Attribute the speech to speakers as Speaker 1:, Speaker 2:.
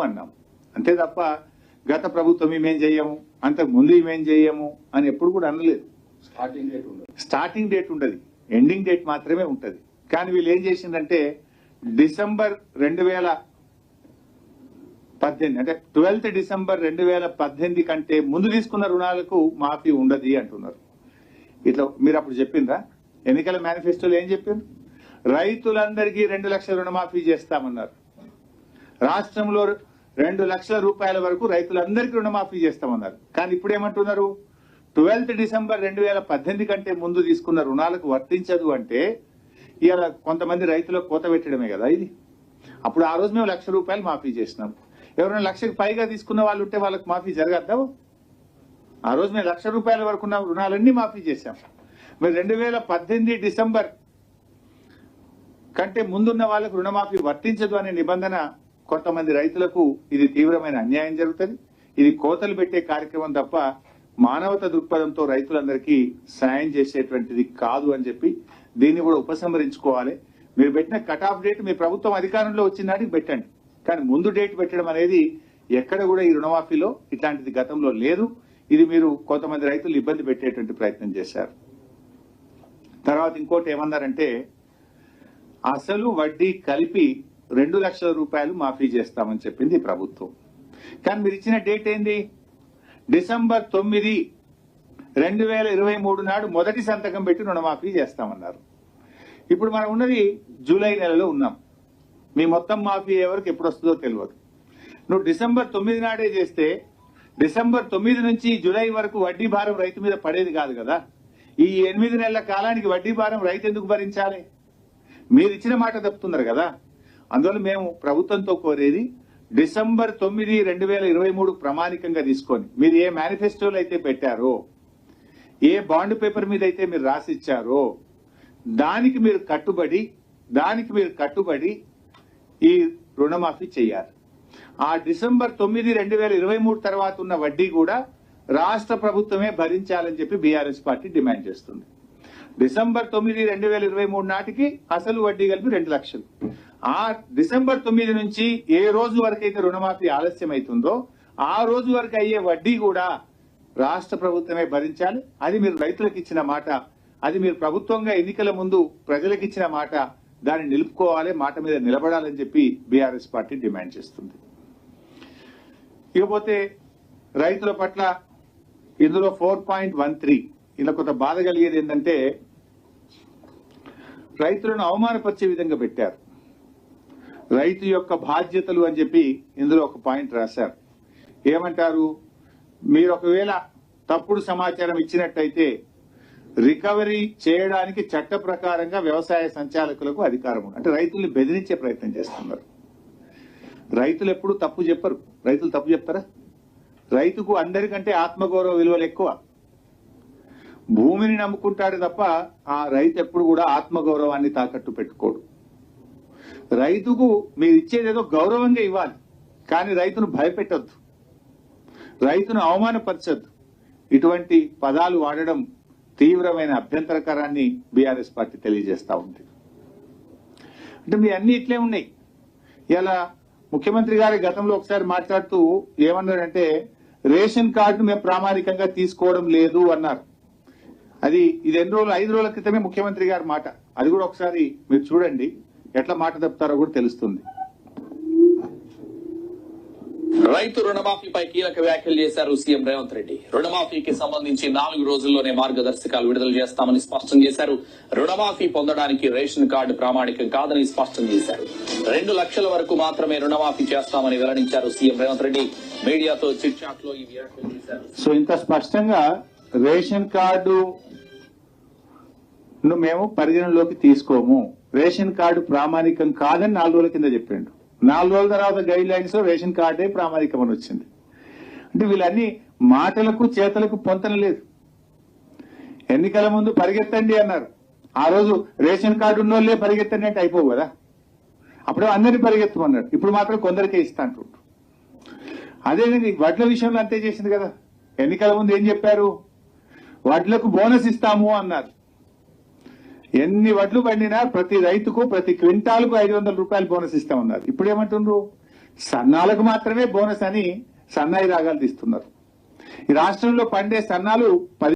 Speaker 1: అన్నాం. అంతే తప్ప గత ప్రభుత్వం మేమేం చెయ్యము అంతకు ముందు మేమేం చెయ్యము అని ఎప్పుడు కూడా అనలేదు.
Speaker 2: స్టార్టింగ్ రేట్ ఉండదు.
Speaker 1: స్టార్టింగ్ డేట్ ఉండదు. ఎండింగ్ డేట్ మాత్రమే ఉంటది. కానీ వీళ్ళు ఏం చేసిందంటే డిసెంబర్ రెండు వేల పద్దెనిమిది అంటే ట్వెల్త్ డిసెంబర్ రెండు వేల పద్దెనిమిది కంటే ముందు తీసుకున్న రుణాలకు మాఫీ ఉండదు అంటున్నారు. ఇట్లా మీరు అప్పుడు చెప్పిండ్రా? ఎన్నికల మేనిఫెస్టోలో ఏం చెప్పిండ్రు? రైతులందరికీ రెండు లక్షల రుణమాఫీ చేస్తామన్నారు. రాష్ట్రంలో రెండు లక్షల రూపాయల వరకు రైతులందరికీ రుణమాఫీ చేస్తామన్నారు. కానీ ఇప్పుడు ఏమంటున్నారు ట్వెల్త్ డిసెంబర్ రెండు వేల పద్దెనిమిది కంటే ముందు తీసుకున్న రుణాలకు వర్తించదు అంటే ఇవాళ కొంతమంది రైతులకు కోత పెట్టడమే కదా ఇది. అప్పుడు ఆ రోజు మేము లక్ష రూపాయలు మాఫీ చేసినాం. ఎవరైనా లక్షకు పైగా తీసుకున్న వాళ్ళు ఉంటే వాళ్ళకి మాఫీ జరగద్దా? ఆ రోజు మేము లక్ష రూపాయల వరకు ఉన్న రుణాలన్నీ మాఫీ చేశాం. మరి రెండు వేల పద్దెనిమిది డిసెంబర్ కంటే ముందున్న వాళ్ళకు రుణమాఫీ వర్తించదు అనే నిబంధన కొంతమంది రైతులకు ఇది తీవ్రమైన అన్యాయం జరుగుతుంది. ఇది కోతలు పెట్టే కార్యక్రమం తప్ప మానవత దృక్పథంతో రైతులందరికీ సాయం చేసేటువంటిది కాదు అని చెప్పి దీన్ని కూడా ఉపసంహరించుకోవాలి. మీరు పెట్టిన కట్ ఆఫ్ డేట్ మీ ప్రభుత్వం అధికారంలో వచ్చిన నాటికి పెట్టండి. కానీ ముందు డేట్ పెట్టడం అనేది ఎక్కడ కూడా ఈ రుణమాఫీలో ఇట్లాంటిది గతంలో లేదు. ఇది మీరు కొంతమంది రైతులు ఇబ్బంది పెట్టేటువంటి ప్రయత్నం చేశారు. తర్వాత ఇంకోటి ఏమన్నారంటే అసలు వడ్డీ కలిపి రెండు లక్షల రూపాయలు మాఫీ చేస్తామని చెప్పింది ప్రభుత్వం. కానీ మీరు ఇచ్చిన డేట్ ఏంది? డిసెంబర్ తొమ్మిది రెండు వేల ఇరవై మూడు నాడు మొదటి సంతకం పెట్టి రుణమాఫీ చేస్తామన్నారు. ఇప్పుడు మనం ఉన్నది జూలై నెలలో ఉన్నాం. మీ మొత్తం మాఫీ అయ్యే వరకు ఎప్పుడు వస్తుందో తెలియదు. నువ్వు డిసెంబర్ తొమ్మిది నాడే చేస్తే డిసెంబర్ తొమ్మిది నుంచి జూలై వరకు వడ్డీ భారం రైతు మీద పడేది కాదు కదా. ఈ ఎనిమిది నెలల కాలానికి వడ్డీ భారం రైతు ఎందుకు భరించాలి? మీరు ఇచ్చిన మాట తప్పుతున్నారు కదా. అందువల్ల మేము ప్రభుత్వంతో కోరేది డిసెంబర్ తొమ్మిది రెండు వేల ఇరవై మూడు ప్రామాణికంగా తీసుకొని మీరు ఏ మేనిఫెస్టోలు అయితే పెట్టారో ఏ బాండ్ పేపర్ మీద అయితే మీరు రాసిచ్చారో దానికి మీరు కట్టుబడి దానికి మీరు కట్టుబడి ఈ రుణమాఫీ చేయాలి. ఆ డిసెంబర్ తొమ్మిది రెండు వేల ఇరవై మూడు తర్వాత ఉన్న వడ్డీ కూడా రాష్ట్ర ప్రభుత్వమే భరించాలని చెప్పి బీఆర్ఎస్ పార్టీ డిమాండ్ చేస్తుంది. డిసెంబర్ తొమ్మిది రెండు వేల ఇరవై మూడు నాటికి అసలు వడ్డీ కలిపి రెండు లక్షలు. ఆ డిసెంబర్ తొమ్మిది నుంచి ఏ రోజు వరకు అయితే రుణమాఫీ ఆలస్యం అవుతుందో ఆ రోజు వరకు అయ్యే వడ్డీ కూడా రాష్ట్ర ప్రభుత్వమే భరించాలి. అది మీరు రైతులకు ఇచ్చిన మాట అది మీరు ప్రభుత్వంగా ఎన్నికల ముందు ప్రజలకు ఇచ్చిన మాట దాన్ని నిలుపుకోవాలి మాట మీద నిలబడాలని చెప్పి బీఆర్ఎస్ పార్టీ డిమాండ్ చేస్తుంది. ఇకపోతే రైతుల పట్ల ఇందులో ఫోర్ పాయింట్ వన్ త్రీ ఇలా కొంత బాధ కలిగేది ఏంటంటే రైతులను అవమానపరిచే విధంగా పెట్టారు. రైతు యొక్క బాధ్యతలు అని చెప్పి ఇందులో ఒక పాయింట్ రాశారు. ఏమంటారు? మీరు ఒకవేళ తప్పుడు సమాచారం ఇచ్చినట్టయితే రికవరీ చేయడానికి చట్ట ప్రకారంగా వ్యవసాయ సంచాలకులకు అధికారం అంటే రైతుల్ని బెదిరించే ప్రయత్నం చేస్తున్నారు. రైతులు ఎప్పుడు తప్పు చెప్పరు. రైతులు తప్పు చెప్తారా? రైతుకు అందరికంటే ఆత్మగౌరవ విలువలు ఎక్కువ. భూమిని నమ్ముకుంటాడు తప్ప ఆ రైతు ఎప్పుడు కూడా ఆత్మగౌరవాన్ని తాకట్టు పెట్టుకోడు. రైతుకు మీరు ఇచ్చేది ఏదో గౌరవంగా ఇవ్వాలి కానీ రైతును భయపెట్టొద్దు. రైతును అవమానపరచద్దు. ఇటువంటి పదాలు వాడడం తీవ్రమైన అభ్యంతరకరాన్ని బీఆర్ఎస్ పార్టీ తెలియజేస్తా ఉంది. అంటే మీ అన్ని ఇట్లే ఉన్నాయి. ఇలా ముఖ్యమంత్రి గారి గతంలో ఒకసారి మాట్లాడుతూ ఏమన్నారంటే రేషన్ కార్డు మేము ప్రామాణికంగా తీసుకోవడం లేదు అన్నారు. అది ఇది ఎన్ని రోజులు? ఐదు రోజుల క్రితమే ముఖ్యమంత్రి గారి మాట. అది కూడా ఒకసారి మీరు చూడండి. ఎట్లా మాట తప్పుతారో కూడా తెలుస్తుంది.
Speaker 3: రైతు రుణమాఫీపై కీలక వ్యాఖ్యలు చేశారు సీఎం రేవంత్ రెడ్డి. రుణమాఫీకి సంబంధించి నాలుగు రోజుల్లోనే మార్గదర్శకాలు విడుదల చేస్తామని స్పష్టం చేశారు. రుణమాఫీ పొందడానికి రేషన్ కార్డు ప్రామాణికం కాదని స్పష్టం చేశారు. రెండు లక్షల వరకు మాత్రమే రుణమాఫీ చేస్తామని వెల్లడించారు సీఎం రేవంత్ రెడ్డి. మీడియాతో చిట్ చాట్లో ఈ వ్యాఖ్యలు చేశారు.
Speaker 1: సో ఇంత స్పష్టంగా రేషన్ కార్డు ను మేము పరిగణలోకి తీసుకోము. రేషన్ కార్డు ప్రామాణికం కాదని నాలుగు రోజుల కింద చెప్పిండు. నాలుగు రోజుల తర్వాత గైడ్ లైన్స్లో రేషన్ కార్డే ప్రామాణికం అని వచ్చింది. అంటే వీళ్ళన్నీ మాటలకు చేతలకు పొంతన లేదు. ఎన్నికల ముందు పరిగెత్తండి అన్నారు. ఆ రోజు రేషన్ కార్డు ఉన్నోళ్ళే పరిగెత్తండి అంటే అయిపోవు కదా. అప్పుడే అందరినీ పరిగెత్తమన్నాడు ఇప్పుడు మాత్రం కొందరికే ఇస్తా అంటుండ్రు అదేనండి వడ్ల విషయంలో అంతే చేసింది కదా. ఎన్నికల ముందు ఏం చెప్పారు? వడ్లకు బోనస్ ఇస్తాము అన్నారు. ఎన్ని వడ్లు పండినా ప్రతి రైతుకు ప్రతి క్వింటాల్కు ఐదు వందల రూపాయలు బోనస్ ఇస్తా ఉన్నారు ఇప్పుడు ఏమంటుండ్రు సన్నాలకు మాత్రమే బోనస్ అని సన్నాయి రాగాలు తీస్తున్నారు. ఈ రాష్ట్రంలో పండే సన్నాలు